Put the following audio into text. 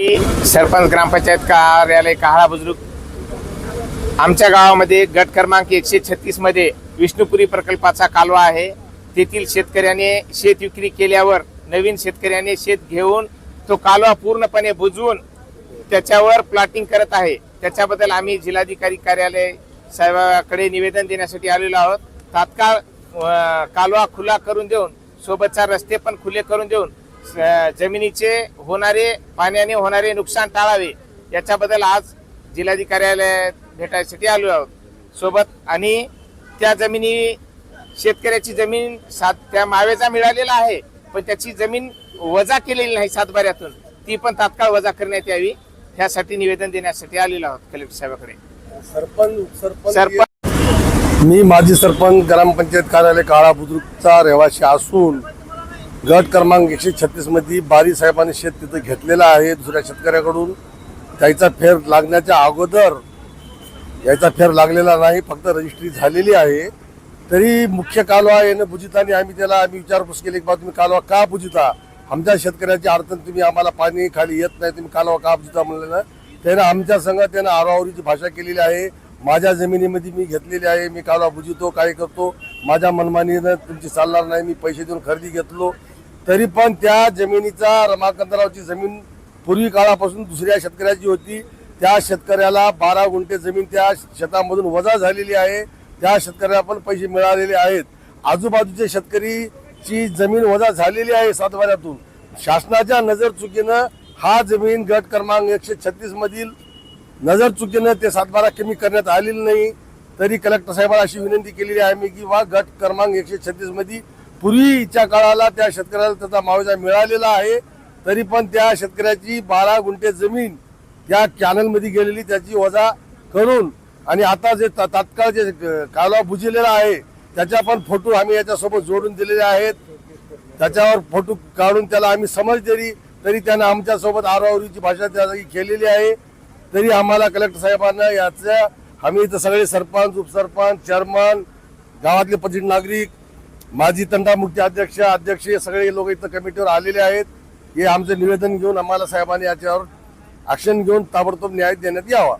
सरपंच ग्रामपंचायत कार्यालय काळा बुजुर्ग. आमच्या गावामध्ये गट क्रमांक एकशे छत्तीसमध्ये विष्णुपुरी प्रकल्पाचा कालवा आहे. तेथील शेतकऱ्याने शेत विक्री केल्यावर नवीन शेतकऱ्याने शेत घेऊन तो कालवा पूर्णपणे बुजवून त्याच्यावर प्लॉटिंग करत आहे. त्याच्याबद्दल आम्ही जिल्हाधिकारी कार्यालय साहेबाकडे निवेदन देण्यासाठी आलेलो आहोत. तात्काळ कालवा खुला करून देऊन सोबतचा रस्ते पण खुले करून देऊन जमिनीचे होणारे पाण्याने होणारे नुकसान टाळावे. याच्याबद्दल आज जिल्हाधिकार्यालयात भेटायसाठी आलो आहोत. सोबत आणि त्या जमिनी शेतकऱ्याची जमीन सात त्या मावेचा मिळालेला आहे पण त्याची जमीन वजा केलेली नाही सातबाऱ्यातून. ती पण तात्काळ वजा करण्यात यावी ह्यासाठी निवेदन देण्यासाठी आलेलो आहोत कलेक्टर साहेबाकडे. सरपंच सरपंच सरपंच मी माजी सरपंच ग्रामपंचायत कार्यालय काळा बुद्रुकचा रहिवासी असून गट क्रमांक एकशे छत्तीसमध्ये बारी साहेबांनी शेत तिथं घेतलेलं आहे दुसऱ्या शेतकऱ्याकडून. त्याचा फेर लागण्याच्या अगोदर याचा फेर लागलेला नाही फक्त रजिस्ट्री झालेली आहे. तरी मुख्य कालवा येणं बुजितानी आम्ही त्याला आम्ही विचारपूस केली की बा तुम्ही कालवा का बुजिता? आमच्या शेतकऱ्याची अडचण तुम्ही आम्हाला पाणी खाली येत नाही तुम्ही कालवा का बुजिता? म्हणलेलं त्यानं आमच्या संघ त्यानं आरोआवरीची भाषा केलेली आहे. माझ्या जमिनीमध्ये मी घेतलेली आहे मी कालवा बुजितो काय करतो. माझ्या मनमानीनं तुमची चालणार नाही मी पैसे देऊन खरेदी घेतलो. तरी पण त्या जमिनीचा रमाकांतरावची जमीन पूर्वी काळापासून दुसऱ्या शेतकऱ्याची होती. त्या शेतकऱ्याला बारा गुंठे जमीन त्या शेतामधून वजा झालेली आहे. त्या शेतकऱ्याला पण पैसे मिळालेले आहेत. आजूबाजूच्या शेतकरीची जमीन वजा झालेली आहे सातबाऱ्यातून शासनाच्या नजर चुकीनं हा जमीन गट क्रमांक एकशे छत्तीस मधील नजर चुकीनं ते सातबारा कमी करण्यात आलेली नाही. तरी कलेक्टर साहेबांना अशी विनंती केलेली आहे मी की वा गट क्रमांक एकशे छत्तीसमध्ये पूर्वीच्या काळाला त्या शेतकऱ्याला त्याचा मावजा मिळालेला आहे तरी पण त्या शेतकऱ्याची बारा गुंठे जमीन या कॅनलमध्ये गेलेली त्याची वजा करून आणि आता जे ता- तात्काळ जे कालवा बुजलेला आहे त्याच्या पण फोटो आम्ही याच्यासोबत जोडून दिलेले आहेत. त्याच्यावर फोटो काढून त्याला आम्ही समज दिली तरी त्यानं आमच्यासोबत आरावरीची भाषा त्या जागी केलेली आहे. तरी आम्हाला कलेक्टर साहेबांना याच्या आम्ही इथं सगळे सरपंच उपसरपंच चेअरमन गावातले पतित नागरिक माजी तंटामुक्ती अध्यक्ष अध्यक्ष हे सगळे लोक इथं कमिटीवर आलेले आहेत. हे आमचं निवेदन घेऊन आम्हाला साहेबांनी याच्यावर ॲक्शन घेऊन ताबडतोब न्याय देण्यात यावा.